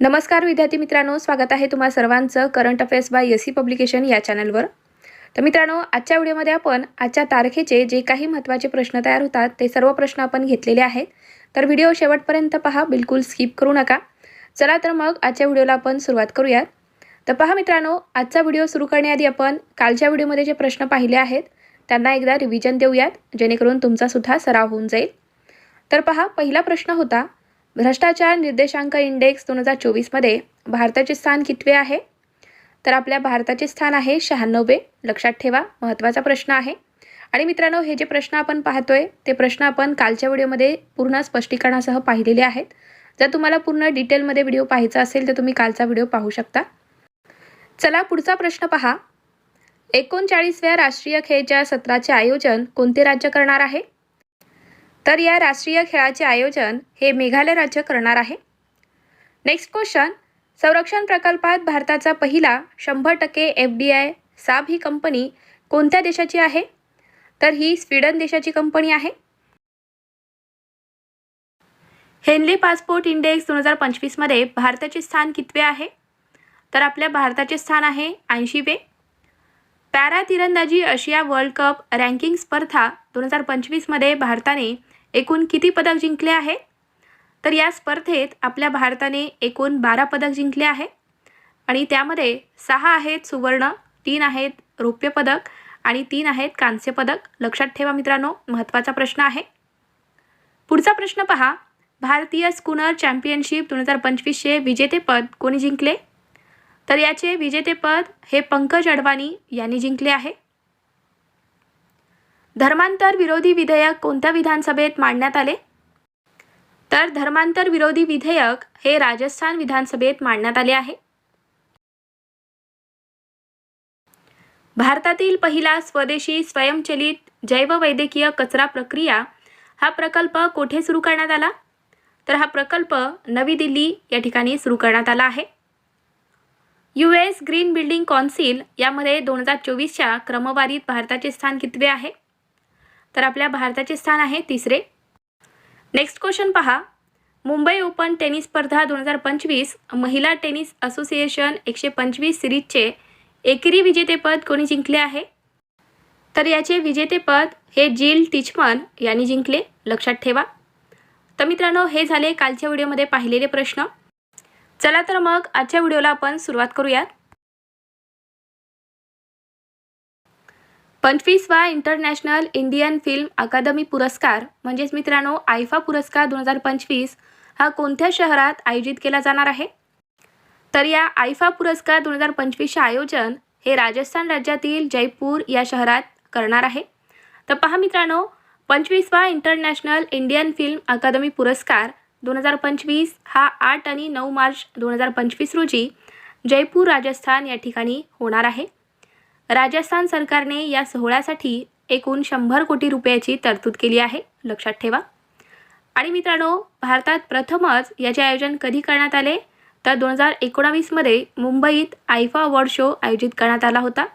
नमस्कार विद्यार्थी मित्रांनो स्वागत आहे तुम्हा सर्वांचं current affairs by S C publication या चॅनलवर. तर मित्रांनो आजच्या व्हिडिओमध्ये आपण आजच्या तारखेचे जे काही महत्त्वाचे प्रश्न तयार होतात ते सर्व प्रश्न आपण घेतलेले आहेत. तर व्हिडिओ शेवटपर्यंत पहा बिलकुल स्किप करू नका. चला तर मग आजच्या व्हिडिओला आपण सुरुवात करूयात. तर पहा मित्रांनो आजचा व्हिडिओ सुरू करण्याआधी आपण कालच्या व्हिडिओमध्ये जे प्रश्न पाहिले आहेत त्यांना एकदा रिव्हिजन देऊयात जेणेकरून तुमचासुद्धा सराव होऊन जाईल. तर पहा पहिला प्रश्न होता भ्रष्टाचार निर्देशांक इंडेक्स दोन हजार चोवीसमध्ये भारताचे स्थान कितवे आहे? तर आपल्या भारताचे स्थान आहे शहाण्णवे. लक्षात ठेवा महत्त्वाचा प्रश्न आहे. आणि मित्रांनो हे जे प्रश्न आपण पाहतोय ते प्रश्न आपण कालच्या व्हिडिओमध्ये पूर्ण स्पष्टीकरणासह पाहिलेले आहेत. जर तुम्हाला पूर्ण डिटेलमध्ये व्हिडिओ पाहायचा असेल तर तुम्ही कालचा व्हिडिओ पाहू शकता. चला पुढचा प्रश्न पहा. एकोणचाळीसव्या राष्ट्रीय खेळच्या सत्राचे आयोजन कोणते राज्य करणार आहे? तर या राष्ट्रीय खेळाचे आयोजन हे मेघालय राज्य करणार आहे. नेक्स्ट क्वेश्चन संरक्षण प्रकल्पात भारताचा पहिला शंभर टक्के एफ डी आय साब ही कंपनी कोणत्या देशाची आहे? तर ही स्वीडन देशाची कंपनी आहे. हेनली पासपोर्ट इंडेक्स दोन हजार पंचवीसमध्ये भारताचे स्थान कितवे आहे? तर आपल्या भारताचे स्थान आहे ऐंशीवे. पॅरा तिरंदाजी आशिया वर्ल्ड कप रँकिंग स्पर्धा दोन हजार पंचवीसमध्ये भारताने एकूण किती पदक जिंकले आहे? तर या स्पर्धेत आपल्या भारताने एकूण बारा पदक जिंकले आहे. आणि त्यामध्ये सहा आहेत सुवर्ण तीन आहेत रौप्य पदक आणि तीन आहेत कांस्य पदक. लक्षात ठेवा मित्रांनो महत्त्वाचा प्रश्न आहे. पुढचा प्रश्न पहा. भारतीय स्कूनर चॅम्पियनशिप दोन हजार पंचवीसचे विजेतेपद कोणी जिंकले? तर याचे विजेतेपद हे पंकज अडवाणी यांनी जिंकले आहे. धर्मांतर विरोधी विधेयक कोणत्या विधानसभेत मांडण्यात आले? तर धर्मांतर विरोधी विधेयक हे राजस्थान विधानसभेत मांडण्यात आले आहे. भारतातील पहिला स्वदेशी स्वयंचलित जैववैद्यकीय कचरा प्रक्रिया हा प्रकल्प कोठे सुरू करण्यात आला? तर हा प्रकल्प नवी दिल्ली या ठिकाणी सुरू करण्यात आला आहे. U S Green Building Council यामध्ये दोन हजार चोवीसच्या क्रमवारीत भारताचे स्थान कितवे आहे? तर आपल्या भारताचे स्थान आहे तिसरे. नेक्स्ट क्वेश्चन पहा. मुंबई ओपन टेनिस स्पर्धा दोन हजार पंचवीस महिला टेनिस असोसिएशन एकशे पंचवीस सिरीजचे एकेरी विजेतेपद कोणी जिंकले आहे? तर याचे विजेतेपद हे जिल टिचमन यांनी जिंकले. लक्षात ठेवा. तर मित्रांनो हे झाले कालच्या व्हिडिओमध्ये पाहिलेले प्रश्न. चला तर मग आजच्या व्हिडिओला आपण सुरुवात करूयात. पंचवीसवा इंटरनॅशनल इंडियन फिल्म अकादमी पुरस्कार म्हणजेच मित्रांनो आयफा पुरस्कार दोन हजार पंचवीस हा कोणत्या शहरात आयोजित केला जाणार आहे? तर या आयफा पुरस्कार दोन हजार पंचवीसचे आयोजन हे राजस्थान राज्यातील जयपूर या शहरात करणार आहे. तर पहा मित्रांनो पंचवीसवा इंटरनॅशनल इंडियन फिल्म अकादमी पुरस्कार दोन हजार पंचवीस हा आठ आणि नऊ मार्च दोन हजार पंचवीस रोजी जयपूर राजस्थान या ठिकाणी होणार आहे. राजस्थान सरकारने या सोहळ्यासाठी एकूण शंभर कोटी रुपयाची तरतूद केली आहे. लक्षात ठेवा. आणि मित्रांनो भारतात प्रथमच याचे आयोजन कधी करण्यात आले? तर दोन हजार एकोणावीसमध्ये मुंबईत आयफा अवॉर्ड शो आयोजित करण्यात आला होता.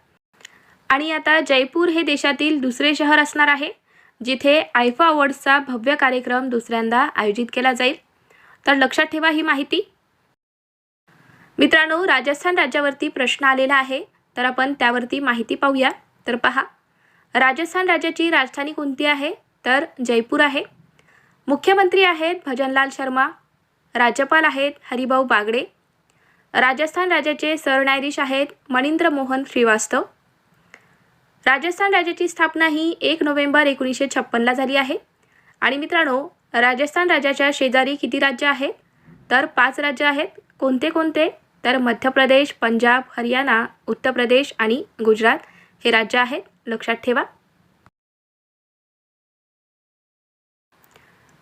आणि आता जयपूर हे देशातील दुसरे शहर असणार आहे जिथे आयफा अवॉर्ड्सचा भव्य कार्यक्रम दुसऱ्यांदा आयोजित केला जाईल. तर लक्षात ठेवा ही माहिती. मित्रांनो राजस्थान राज्यावरती प्रश्न आलेला आहे. तर आपण त्यावरती माहिती पाहूया. तर पहा राजस्थान राज्याची राजधानी कोणती आहे? तर जयपूर आहे. मुख्यमंत्री आहेत भजनलाल शर्मा राज्यपाल आहेत हरिभाऊ बागडे राजस्थान राज्याचे सरन्यायाधीश आहेत मणिंद्र मोहन श्रीवास्तव. राजस्थान राज्याची स्थापना ही एक नोव्हेंबर एकोणीसशे छप्पनला झाली आहे. आणि मित्रांनो राजस्थान राज्याच्या शेजारी किती राज्य आहेत? तर पाच राज्य आहेत. कोणते कोणते? तर मध्य प्रदेश पंजाब हरियाणा उत्तर प्रदेश आणि गुजरात हे राज्य आहेत. लक्षात ठेवा.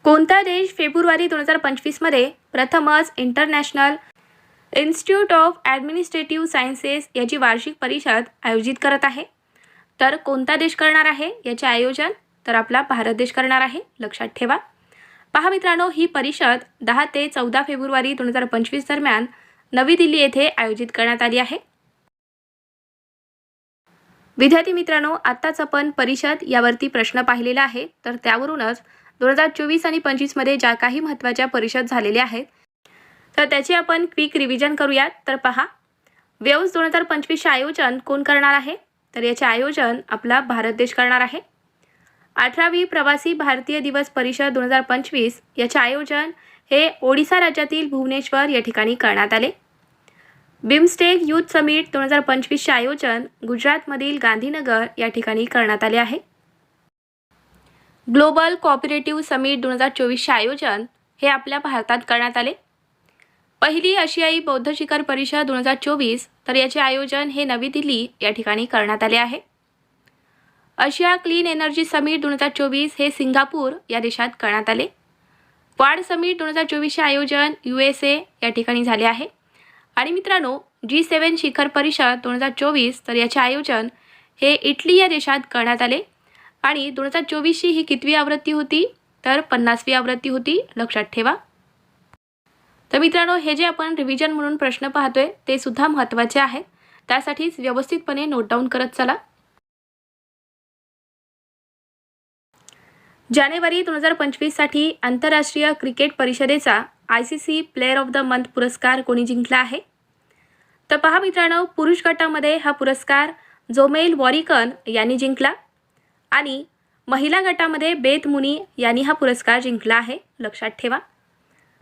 कोणता देश फेब्रुवारी दोन हजार पंचवीसमध्ये प्रथमच international institute of administrative sciences याची वार्षिक परिषद आयोजित करत आहे? तर कोणता देश करणार आहे याचे आयोजन तर आपला भारत देश करणार आहे. लक्षात ठेवा. पहा मित्रांनो ही परिषद दहा ते चौदा फेब्रुवारी दोन हजार पंचवीस दरम्यान नवी दिल्ली येथे आयोजित करण्यात आली आहे. विद्यार्थी मित्रांनो आत्ताच आपण परिषद यावरती प्रश्न पाहिलेला आहे. तर त्यावरूनच दोन हजार चोवीस आणि पंचवीसमध्ये ज्या काही महत्त्वाच्या परिषद झालेल्या आहेत तर त्याची आपण क्विक रिव्हिजन करूयात. तर पहा वेव्स दोन हजार पंचवीसचे आयोजन कोण करणार आहे? तर याचे आयोजन आपला भारत देश करणार आहे. अठरावी प्रवासी भारतीय दिवस परिषद दोन हजार पंचवीस याचे आयोजन हे ओडिसा राज्यातील भुवनेश्वर या ठिकाणी करण्यात आले. बिमस्टेक यूथ समिट दोन हजार पंचवीसचे आयोजन गुजरातमधील गांधीनगर या ठिकाणी करण्यात आले आहे. ग्लोबल कॉपरेटिव्ह समिट दोन हजार चोवीसचे आयोजन हे आपल्या भारतात करण्यात आले. पहिली आशियाई बौद्ध शिखर परिषद दोन हजार चोवीस तर याचे आयोजन हे नवी दिल्ली या ठिकाणी करण्यात आले आहे. आशिया क्लीन एनर्जी समिट दोन हजार चोवीस हे सिंगापूर या देशात करण्यात आले. क्वाड समिट दोन हजार चोवीसचे आयोजन यू एस ए या ठिकाणी झाले आहे. आणि मित्रांनो जी सेवन शिखर परिषद दोन हजार चोवीस तर याचे आयोजन हे इटली या देशात करण्यात आले. आणि दोन हजार चोवीसची ही कितवी आवृत्ती होती? तर पन्नासवी आवृत्ती होती लक्षात ठेवा. तर मित्रांनो हे जे आपण रिव्हिजन म्हणून प्रश्न पाहतोय ते सुद्धा महत्त्वाचे आहेत. त्यासाठीच व्यवस्थितपणे नोट डाऊन करत चला. जानेवारी दोन हजार पंचवीससाठी आंतरराष्ट्रीय क्रिकेट परिषदेचा I C C player of the month पुरस्कार कोणी जिंकला आहे? तर पहा मित्रांनो पुरुष गटामध्ये हा पुरस्कार जोमेल वॉरिकन यांनी जिंकला आणि महिला गटामध्ये बेत मुनी यांनी हा पुरस्कार जिंकला आहे. लक्षात ठेवा.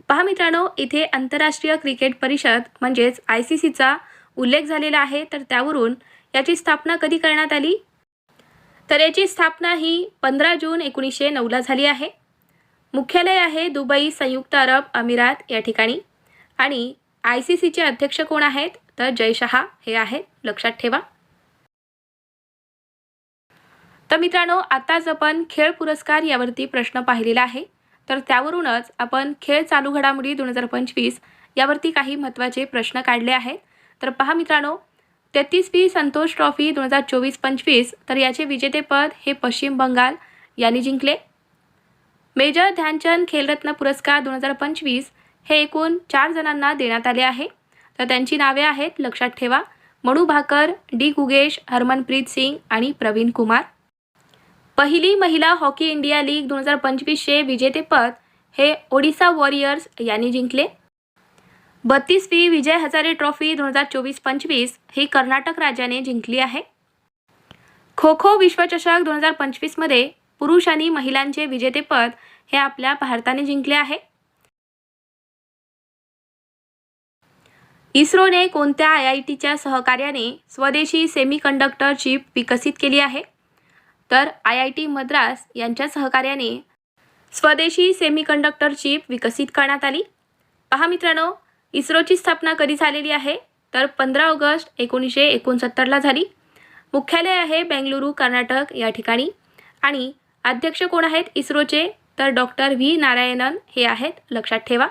पहा मित्रांनो इथे आंतरराष्ट्रीय क्रिकेट परिषद म्हणजेच आय सी सीचा उल्लेख झालेला आहे. तर त्यावरून याची स्थापना कधी करण्यात आली? तर याची स्थापना ही पंधरा जून एकोणीसशे नऊला झाली आहे. मुख्यालय आहे दुबई संयुक्त अरब अमिरात या ठिकाणी. आणि आय सी सीचे अध्यक्ष कोण आहेत? तर जय शहा हे आहेत. लक्षात ठेवा. तर मित्रांनो आताच आपण खेळ पुरस्कार यावरती प्रश्न पाहिलेला आहे. तर त्यावरूनच आपण खेळ चालू घडामोडी दोन हजार पंचवीस यावरती काही महत्त्वाचे प्रश्न काढले आहेत. तर पहा मित्रांनो तेहतीसवी संतोष ट्रॉफी दोन हजार चोवीस पंचवीस तर याचे विजेतेपद हे पश्चिम बंगाल. यांनी जिंकले. मेजर ध्यानचंद खेलरत्न पुरस्कार दोन हजार पंचवीस हे एकूण चार जणांना देण्यात आले आहे. तर त्यांची नावे आहेत लक्षात ठेवा. मणू भाकर डी गुगेश हरमनप्रीत सिंग आणि प्रवीण कुमार. पहिली महिला हॉकी इंडिया लीग दोन हजार पंचवीसचे विजेतेपद हे ओडिसा वॉरियर्स यांनी जिंकले. बत्तीसवी विजय हजारे ट्रॉफी दोन हजार चोवीस पंचवीस ही कर्नाटक राज्याने जिंकली आहे. खो खो विश्वचषक दोन हजार पंचवीसमध्ये पुरुष आणि महिलांचे विजेतेपद हे आपल्या भारताने जिंकले आहे. इस्रोने कोणत्या आय आय टीच्या सहकार्याने स्वदेशी सेमीकंडक्टर चिप विकसित केली आहे? तर आय आय टी मद्रास यांच्या सहकार्याने स्वदेशी सेमीकंडक्टर चिप विकसित करण्यात आली. पहा मित्रांनो इस्रोची स्थापना कधी झालेली आहे? तर पंधरा ऑगस्ट एकोणीसशे एकोणसत्तरला झाली. मुख्यालय आहे बेंगलुरू कर्नाटक या ठिकाणी आणि अध्यक्ष कोण आहेत? इस्रोचे तर डॉक्टर व्ही. नारायणन हे आहेत. लक्षात ठेवा.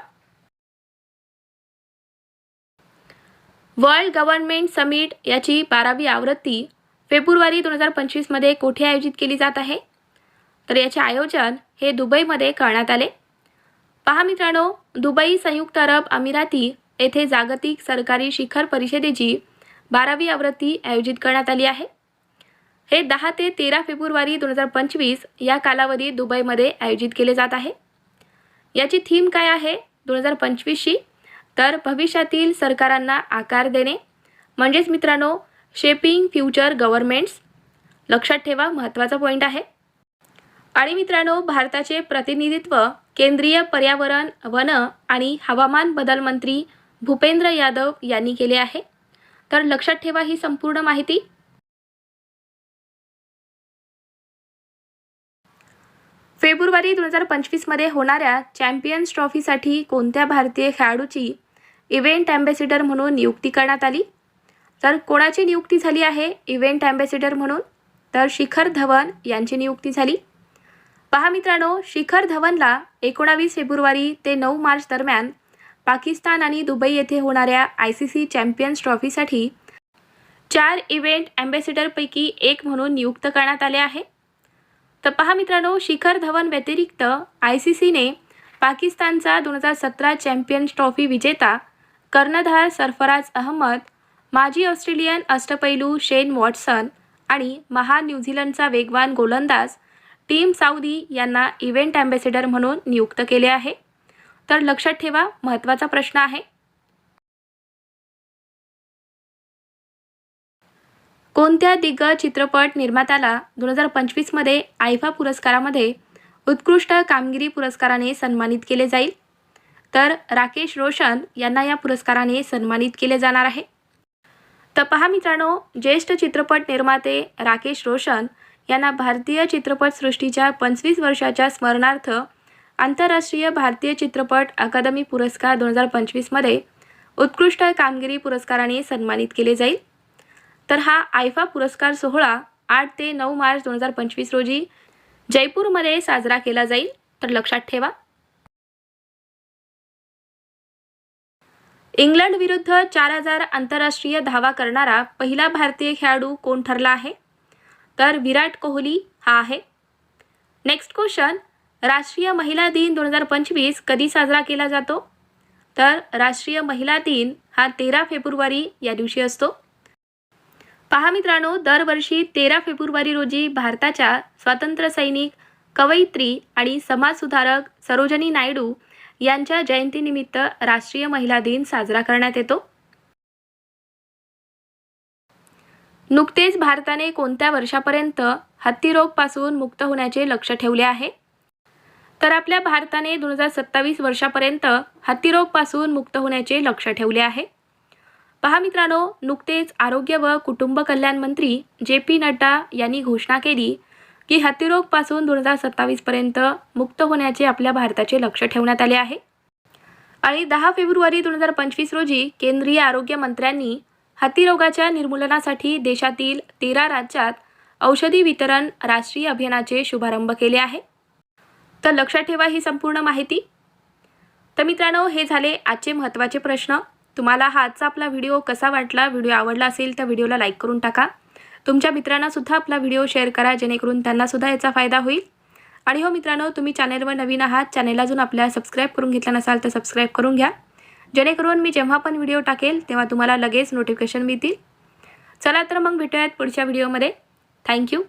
वर्ल्ड गव्हर्नमेंट समिट याची बारावी आवृत्ती फेब्रुवारी दोन हजार पंचवीसमध्ये कोठे आयोजित केली जात आहे? तर याचे आयोजन हे दुबईमध्ये करण्यात आले. पहा मित्रांनो दुबई संयुक्त अरब अमिराती येथे जागतिक सरकारी शिखर परिषदेची बारावी आवृत्ती आयोजित करण्यात आली आहे. हे दहा ते तेरा फेब्रुवारी दोन हजार पंचवीस या कालावधीत दुबईमध्ये आयोजित केले जात आहे. याची थीम काय आहे? दोन हजार पंचवीसशी. तर भविष्यातील सरकारांना आकार देणे. म्हणजेच मित्रांनो शेपिंग फ्युचर गव्हर्नमेंट्स लक्षात ठेवा महत्त्वाचा पॉईंट आहे. आणि मित्रांनो भारताचे प्रतिनिधित्व केंद्रीय पर्यावरण वन आणि हवामान बदल मंत्री भूपेंद्र यादव यांनी केले आहे. तर लक्षात ठेवा ही संपूर्ण माहिती. फेब्रुवारी दोन हजार पंचवीसमध्ये होणाऱ्या चॅम्पियन्स ट्रॉफीसाठी कोणत्या भारतीय खेळाडूची इव्हेंट ॲम्बॅसिडर म्हणून नियुक्ती करण्यात आली? तर कोणाची नियुक्ती झाली आहे इव्हेंट ॲम्बॅसिडर म्हणून? तर शिखर धवन यांची नियुक्ती झाली. पहा मित्रांनो शिखर धवनला एकोणावीस फेब्रुवारी ते नऊ मार्च दरम्यान पाकिस्तान आणि दुबई येथे होणाऱ्या आय सी सी चॅम्पियन्स ट्रॉफीसाठी चार इव्हेंट ॲम्बॅसिडरपैकी एक म्हणून नियुक्त करण्यात आले आहे. तर पहा मित्रांनो शिखर धवन व्यतिरिक्त आय सी सीने पाकिस्तानचा दोन हजार सतरा चॅम्पियन्स ट्रॉफी विजेता कर्णधार सरफराज अहमद माजी ऑस्ट्रेलियन अष्टपैलू शेन वॉटसन आणि महान न्यूझीलंडचा वेगवान गोलंदाज टीम साऊदी यांना इव्हेंट अँबॅसेडर म्हणून नियुक्त केले आहे. तर लक्षात ठेवा महत्त्वाचा प्रश्न आहे कोणत्या दिग्गज चित्रपट निर्मात्याला दोन हजार पंचवीसमध्ये आयफा पुरस्कारामध्ये उत्कृष्ट कामगिरी पुरस्काराने सन्मानित केले जाईल? तर राकेश रोशन यांना या पुरस्काराने सन्मानित केले जाणार आहे. तर पहा मित्रांनो ज्येष्ठ चित्रपट निर्माते राकेश रोशन यांना भारतीय चित्रपटसृष्टीच्या पंचवीस वर्षाच्या स्मरणार्थ आंतरराष्ट्रीय भारतीय चित्रपट अकादमी पुरस्कार दोन हजार पंचवीसमध्ये उत्कृष्ट कामगिरी पुरस्काराने सन्मानित केले जाईल. तर हा आयफा पुरस्कार सोहळा आठ ते नऊ मार्च दोन हजार पंचवीस रोजी जयपूरमध्ये साजरा केला जाईल. तर लक्षात ठेवा. इंग्लंड विरुद्ध चार हजार आंतरराष्ट्रीय धावा करणारा पहिला भारतीय खेळाडू कोण ठरला आहे? तर विराट कोहली हा आहे. Next question. राष्ट्रीय महिला दिन दोन हजार पंचवीस कधी साजरा केला जातो? तर राष्ट्रीय महिला दिन हा तेरा फेब्रुवारी या दिवशी असतो. पहा मित्रांनो दरवर्षी तेरा फेब्रुवारी रोजी भारताच्या स्वातंत्र्य सैनिक कवयित्री आणि समाजसुधारक सरोजनी नायडू यांच्या जयंतीनिमित्त राष्ट्रीय महिला दिन साजरा करण्यात येतो. नुकतेच भारताने कोणत्या वर्षापर्यंत हत्तीरोगपासून मुक्त होण्याचे लक्ष ठेवले आहे? तर आपल्या भारताने दोन हजार सत्तावीस वर्षापर्यंत हत्तीरोगपासून मुक्त होण्याचे लक्ष ठेवले आहे. पहा मित्रांनो नुकतेच आरोग्य व कुटुंब कल्याण मंत्री जे पी नड्डा यांनी घोषणा केली की हत्तीरोगपासून दोन हजार सत्तावीसपर्यंत मुक्त होण्याचे आपल्या भारताचे लक्ष ठेवण्यात आले आहे. आणि दहा फेब्रुवारी दोन हजार पंचवीस रोजी केंद्रीय आरोग्य मंत्र्यांनी हत्तीरोगाच्या निर्मूलनासाठी देशातील तेरा राज्यात औषधी वितरण राष्ट्रीय अभियानाचे शुभारंभ केले आहे. तर लक्षात ठेवा ही संपूर्ण माहिती. तर मित्रांनो हे झाले आजचे महत्त्वाचे प्रश्न. तुम्हाला हा आजचा आपला व्हिडिओ कसा वाटला व्हिडिओ आवडला असेल तर व्हिडिओला लाईक करून टाका. तुमच्या मित्रांनासुद्धा आपला व्हिडिओ शेअर करा जेणेकरून त्यांनासुद्धा याचा फायदा होईल. आणि हो मित्रांनो तुम्ही चॅनेलवर नवीन आहात चॅनेल अजून आपल्या सबस्क्राईब करून घेतला नसाल तर सबस्क्राईब करून घ्या. जेणेकरून मी जेव्हा पण व्हिडिओ टाकेल तेव्हा तुम्हाला लगेच नोटिफिकेशन मिळतील. चला तर मग भेटूयात पुढच्या व्हिडिओमध्ये थँक्यू